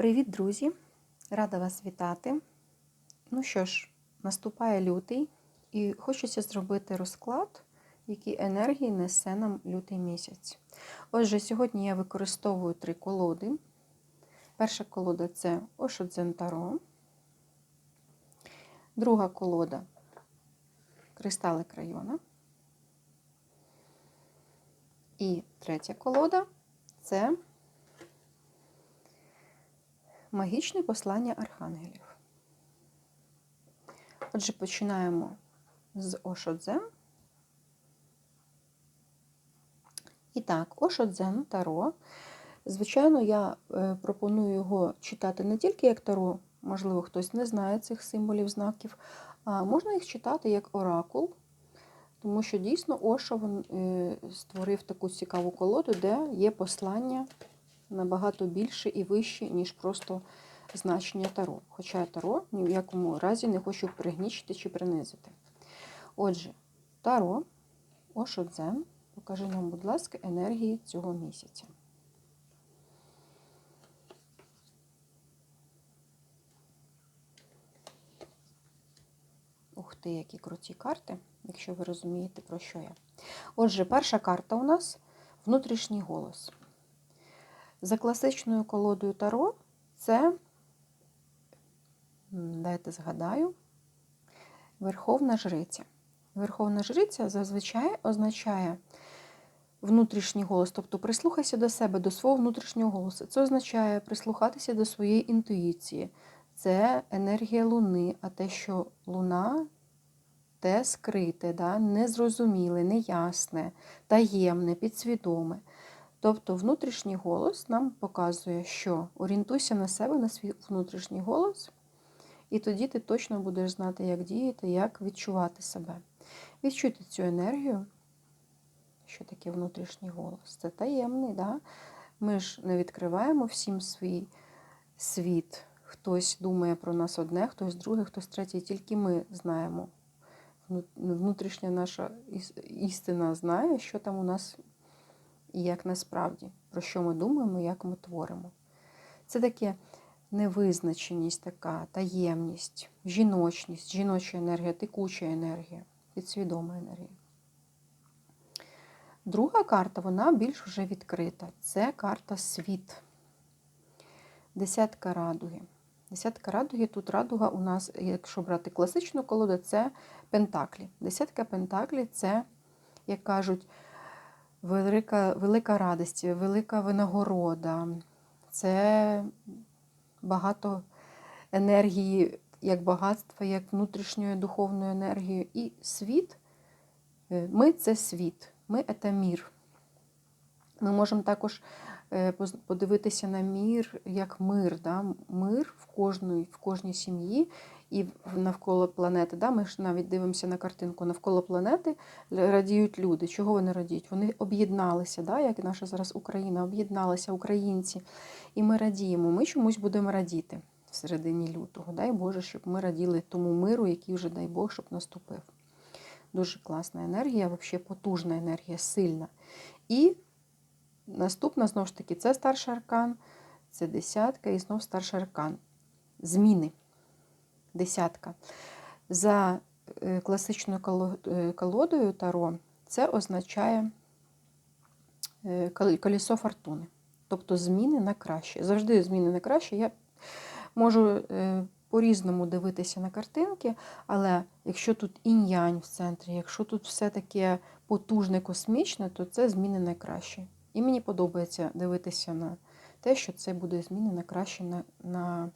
Привіт, друзі! Рада вас вітати. Ну що ж, наступає лютий, і хочеться зробити розклад, які енергії несе нам лютий місяць. Отже, сьогодні я використовую три колоди. Перша колода це Ошодзен Таро. Друга колода Кристали Крайона. І третя колода це Магічне послання архангелів. Отже, починаємо з Ошодзен. І так, Ошодзен Таро. Звичайно, я е, пропоную його читати не тільки як Таро, можливо, хтось не знає цих символів, знаків, а можна їх читати як оракул, тому що дійсно Ошо е, створив таку цікаву колоду, де є послання набагато більше і вище, ніж просто значення таро. Хоча таро ні в якому разі не хочу пригнічити чи принизити. Отже, таро, Ошодзен, покажи нам, будь ласка, енергії цього місяця. Ух ти, які круті карти, якщо ви розумієте, про що я. Отже, перша карта у нас внутрішній голос. За класичною колодою Таро це, дайте згадаю, Верховна Жриця. Верховна Жриця зазвичай означає внутрішній голос, тобто прислухайся до себе, до свого внутрішнього голосу. Це означає прислухатися до своєї інтуїції. Це енергія Луни, а те, що Луна те скрите, да, незрозуміле, неясне, таємне, підсвідоме. Тобто внутрішній голос нам показує, що орієнтуйся на себе, на свій внутрішній голос, і тоді ти точно будеш знати, як діяти, як відчувати себе. Відчуйте цю енергію, що таке внутрішній голос. Це таємний. Да? Ми ж не відкриваємо всім свій світ. Хтось думає про нас одне, хтось друге, хтось третє, тільки ми знаємо. Внутрішня наша істина знає, що там у нас і як насправді, про що ми думаємо, як ми творимо. Це таке невизначеність, така таємність, жіночність, жіноча енергія, текуча енергія, підсвідома енергія. Друга карта, вона більш вже відкрита. Це карта світ. Десятка радуги. Десятка радуги, тут радуга у нас, якщо брати класичну колоду, це пентаклі. Десятка пентаклі це, як кажуть, велика велика радість, велика винагорода, це багато енергії, як багатства, як внутрішньої духовної енергії. І світ, е, ми це світ, ми це мір. Ми можемо також е, подивитися на мір як мир. Да? Мир в кожній, в кожній сім'ї і навколо планети. Да? Ми ж навіть дивимося на картинку навколо планети радіють люди. Чого вони радіють? Вони об'єдналися, да? як наша зараз Україна, об'єдналися українці. І ми радіємо. Ми чомусь будемо радіти в середині лютого. Дай Боже, щоб ми раділи тому миру, який вже, дай Бог, щоб наступив. Дуже класна енергія, взагалі потужна енергія, сильна. І наступна, знову ж таки, це старший аркан, це десятка і знов старший аркан. Зміни десятка. За е, класичною е, колодою Таро це означає е, колесо фортуни. Тобто зміни на краще. Завжди зміни на краще. Я можу по-різному дивитися на картинки, але якщо тут інь-янь в центрі, якщо тут все таке потужне, космічне, то це зміни на краще. І мені подобається дивитися на те, що це буде зміни на краще на, на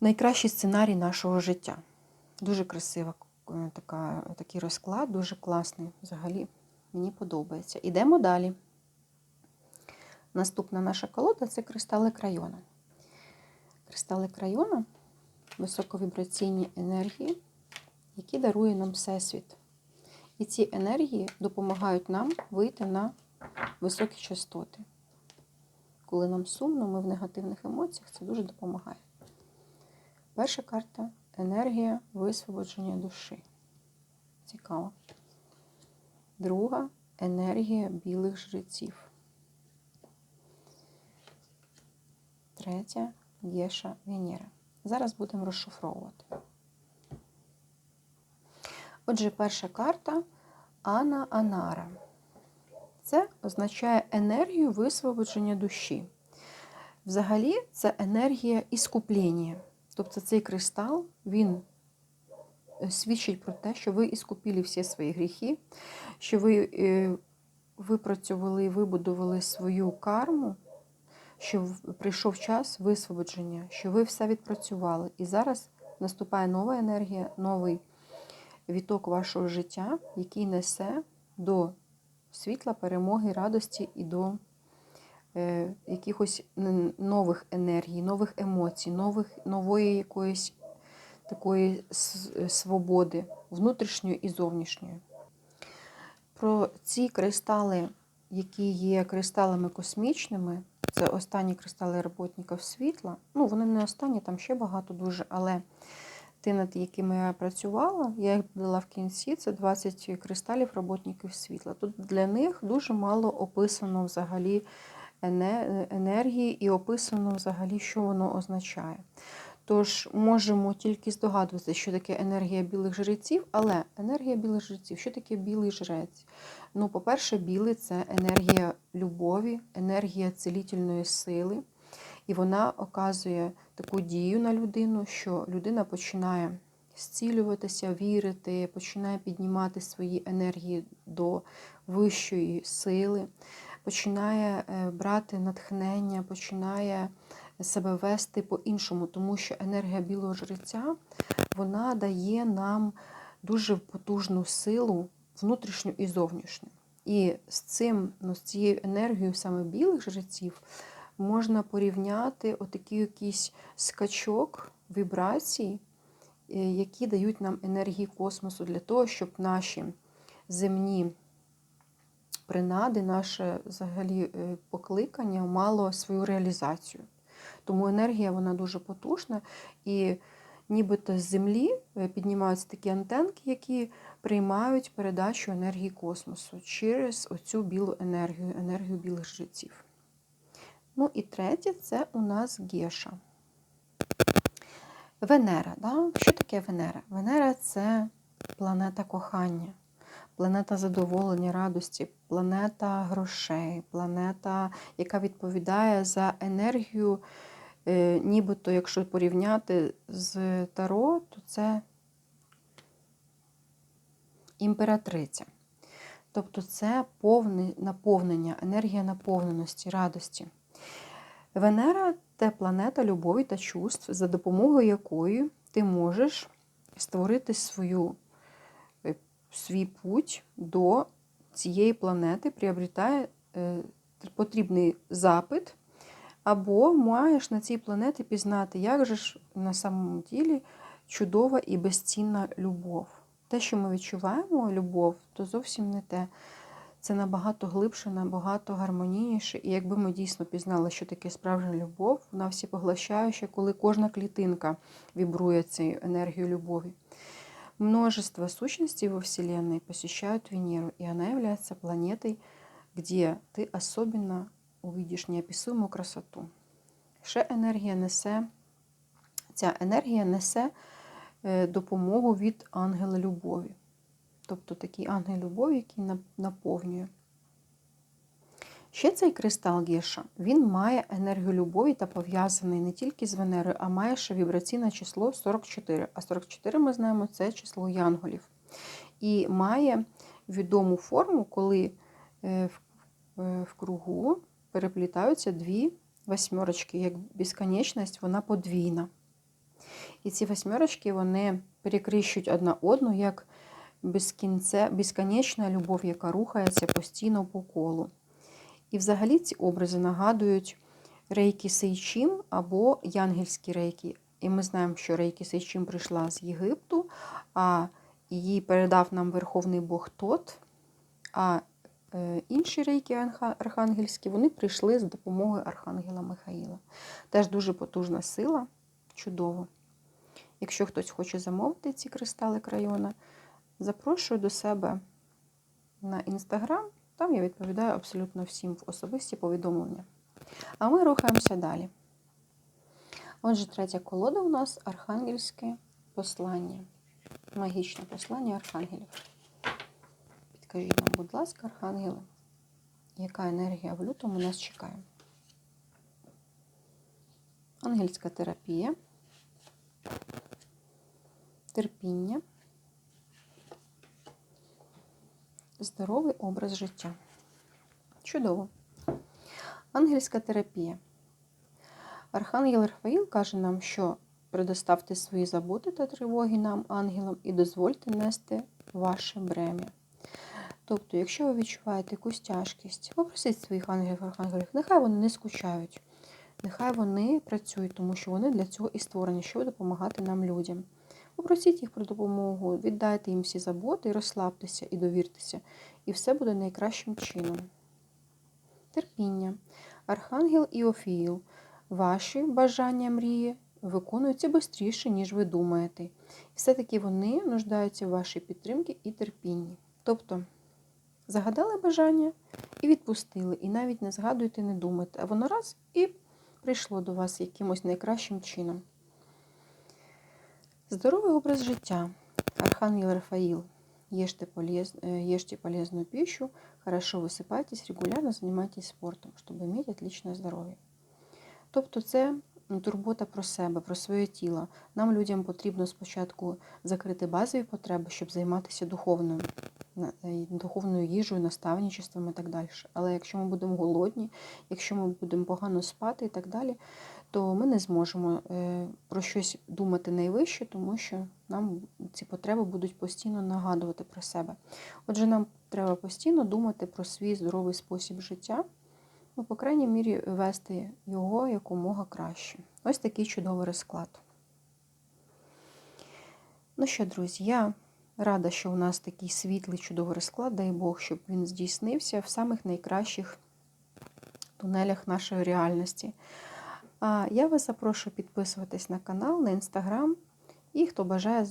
найкращий сценарій нашого життя. Дуже красива е, така, такий розклад, дуже класний. Взагалі, мені подобається. Ідемо далі. Наступна наша колода це кристали крайона. Кристали крайона високовібраційні енергії, які дарує нам Всесвіт. І ці енергії допомагають нам вийти на високі частоти. Коли нам сумно, ми в негативних емоціях, це дуже допомагає. Перша карта енергія висвободження душі. Цікаво. Друга енергія білих жреців. третя Геша Венера. Зараз будемо розшифровувати. Отже, перша карта Ана Анара. Це означає енергію висвободження душі. Взагалі, це енергія іскуплення. Тобто цей кристал, він е, свідчить про те, що ви іскупили всі свої гріхи, що ви е, випрацювали і вибудували свою карму, що прийшов час висвободження, що ви все відпрацювали. І зараз наступає нова енергія, новий віток вашого життя, який несе до світла, перемоги, радості і до якихось нових енергій, нових емоцій, нових, нової якоїсь такої е, свободи, внутрішньої і зовнішньої. Про ці кристали, які є кристалами космічними, це останні кристали роботників світла. Ну, вони не останні, там ще багато дуже, але ті, над якими я працювала, я їх дала в кінці, це 20 кристалів роботників світла. Тут для них дуже мало описано взагалі енергії і описано взагалі, що воно означає. Тож можемо тільки здогадуватися, що таке енергія білих жреців, але енергія білих жреців, що таке білий жрець? Ну, по-перше, білий це енергія любові, енергія цілітельної сили, і вона оказує таку дію на людину, що людина починає зцілюватися, вірити, починає піднімати свої енергії до вищої сили, починає е, брати натхнення, починає себе вести по-іншому, тому що енергія білого жреця вона дає нам дуже потужну силу внутрішню і зовнішню. І з цим, ну, з цією енергією саме білих жреців можна порівняти отакий якийсь скачок вібрацій, е, які дають нам енергії космосу для того, щоб наші земні принади, наше взагалі е, покликання мало свою реалізацію. Тому енергія вона дуже потужна, і нібито з землі е, піднімаються такі антенки, які приймають передачу енергії космосу через оцю білу енергію, енергію білих жреців. Ну і третє це у нас Геша. Венера. Да? Що таке Венера? Венера це планета кохання, планета задоволення, радості, планета грошей, планета, яка відповідає за енергію, е, нібито, якщо порівняти з Таро, то це імператриця. Тобто це повне наповнення, енергія наповненості, радості. Венера це планета любові та чувств, за допомогою якої ти можеш створити свою, свій путь до цієї планети, приобретає е, потрібний запит, або маєш на цій планеті пізнати, як же ж на самому ділі чудова і безцінна любов. Те, що ми відчуваємо, любов, то зовсім не те. Це набагато глибше, набагато гармонійніше. І якби ми дійсно пізнали, що таке справжня любов, вона всі поглощаюча, коли кожна клітинка вібрує цією енергією любові. Множество сущностей во Вселенной посещают Венеру, и она является планетой, где ты особенно увидишь неописуемую красоту. Ще енергія несе, ця енергія несе е, допомогу від ангела любові. Тобто такий ангел любові, який наповнює. Ще цей кристал Геша, він має енергію любові та пов'язаний не тільки з Венерою, а має ще вібраційне число 44. А 44, ми знаємо, це число янголів. І має відому форму, коли е, е, в кругу переплітаються дві восьмерочки. Як безконечність, вона подвійна. І ці восьмерочки вони перекрищують одна одну як безкінце, безконечна любов, яка рухається постійно по колу. І взагалі ці образи нагадують рейки Сейчим або янгельські рейки. І ми знаємо, що рейки Сейчим прийшла з Єгипту, а її передав нам Верховний Бог Тот. А е, інші рейки архангельські вони прийшли з допомогою Архангела Михаїла. Теж дуже потужна сила, чудово. Якщо хтось хоче замовити ці кристали крайона, запрошую до себе на інстаграм. Там я відповідаю абсолютно всім в особисті повідомлення. А ми рухаємося далі. Отже, третя колода у нас архангельське послання. Магічне послання архангелів. Підкажіть нам, будь ласка, архангели, яка енергія в лютому нас чекає? Ангельська терапія, терпіння, здоровий образ життя. Чудово. Ангельська терапія. Архангел Рафаїл каже нам, що предоставте свої заботи та тривоги нам, ангелам, і дозвольте нести ваше брем'я. Тобто, якщо ви відчуваєте якусь тяжкість, попросіть своїх ангелів архангелів, нехай вони не скучають, нехай вони працюють, тому що вони для цього і створені, щоб допомагати нам людям. Попросіть їх про допомогу, віддайте їм всі заботи, і розслабтеся і довіртеся, і все буде найкращим чином. Терпіння. Архангел Іофіїл. Ваші бажання мрії виконуються швидше, ніж ви думаєте. І все-таки вони нуждаються в вашій підтримці і терпінні. Тобто загадали бажання і відпустили, і навіть не згадуйте, не думайте, а воно раз і прийшло до вас якимось найкращим чином. Здоровий образ життя. Архангел Рафаїл. Ешьте, полез... ешьте полезную пищу, хорошо висипайтесь, регулярно занимайтесь спортом, щоб иметь отличное здоров'я. Тобто це турбота про себе, про своє тіло. Нам, людям, потрібно спочатку закрити базові потреби, щоб займатися духовною, е, духовною їжею, наставничеством і так далі. Але якщо ми будемо голодні, якщо ми будемо погано спати і так далі, то ми не зможемо е, про щось думати найвище, тому що нам ці потреби будуть постійно нагадувати про себе. Отже, нам треба постійно думати про свій здоровий спосіб життя ну, по крайній мірі, вести його якомога краще. Ось такий чудовий розклад. Ну що, друзі, я рада, що у нас такий світлий чудовий розклад, дай Бог, щоб він здійснився в самих найкращих тунелях нашої реальності. А я вас запрошую підписуватись на канал, на інстаграм. І хто бажає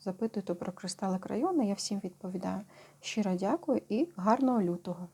запитуйте про кристалик району, я всім відповідаю. Щиро дякую і гарного лютого!